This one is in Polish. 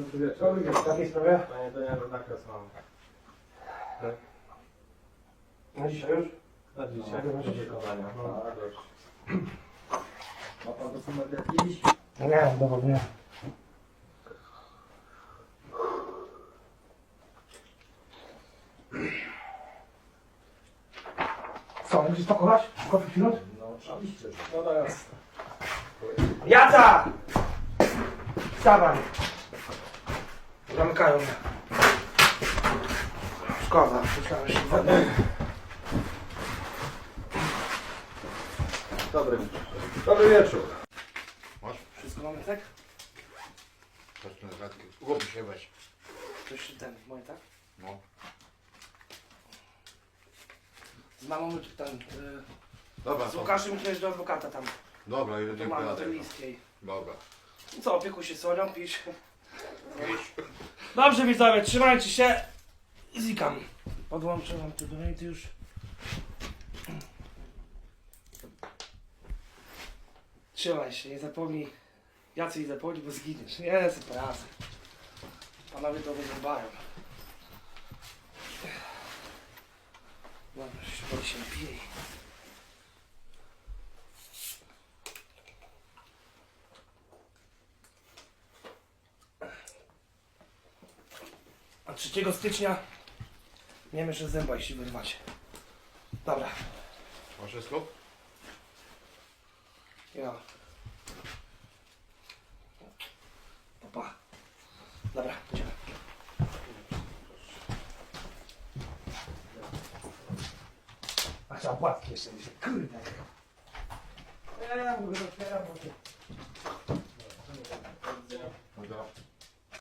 Dobry wieczór. Dobry wieczór. W takiej sprawie? Panie Danielu, zakres mam. Na dzisiaj już? Na dzisiaj Mogę do wykonania. No, Tak. proszę. Ma pan dokument jakiś? Nie, dowód nie. Co, będziesz pakować? Kofi minut? No oczywiście. No to jasne. Jaca! Wstawaj! Zamykają mnie. Szkoda, myślałem, że się zadę. Dobry wieczór. Dobry wieczór. Masz? Wszystko mamy, tak? Patrz na gadkę. Głowy się weź. To jeszcze ten, moje, tak? No. Z mamą czy ten, y, Dobra, z to, Łukaszem idziesz do adwokata tam. dobra, już Do mamy pojadę. Terliskiej. Dobra. I co, opiekuj się Sonią, pisz. Dobrze widzowie, trzymajcie się. Zikam. Podłączę wam tu donate już. Trzymaj się, nie zapomnij. Jacy nie zapomnij, bo zginiesz. Nie, super razem. Panowie to wyrąbają. Dobra, już się napili. A 3 stycznia nie wiem, jeszcze zęba jeśli wyrwać. Dobra, Masz wszystko? ja. Papa. Dobra, idziemy. A trzeba płatki jeszcze, kurde. Ja, ja mówię, otwieram, bo...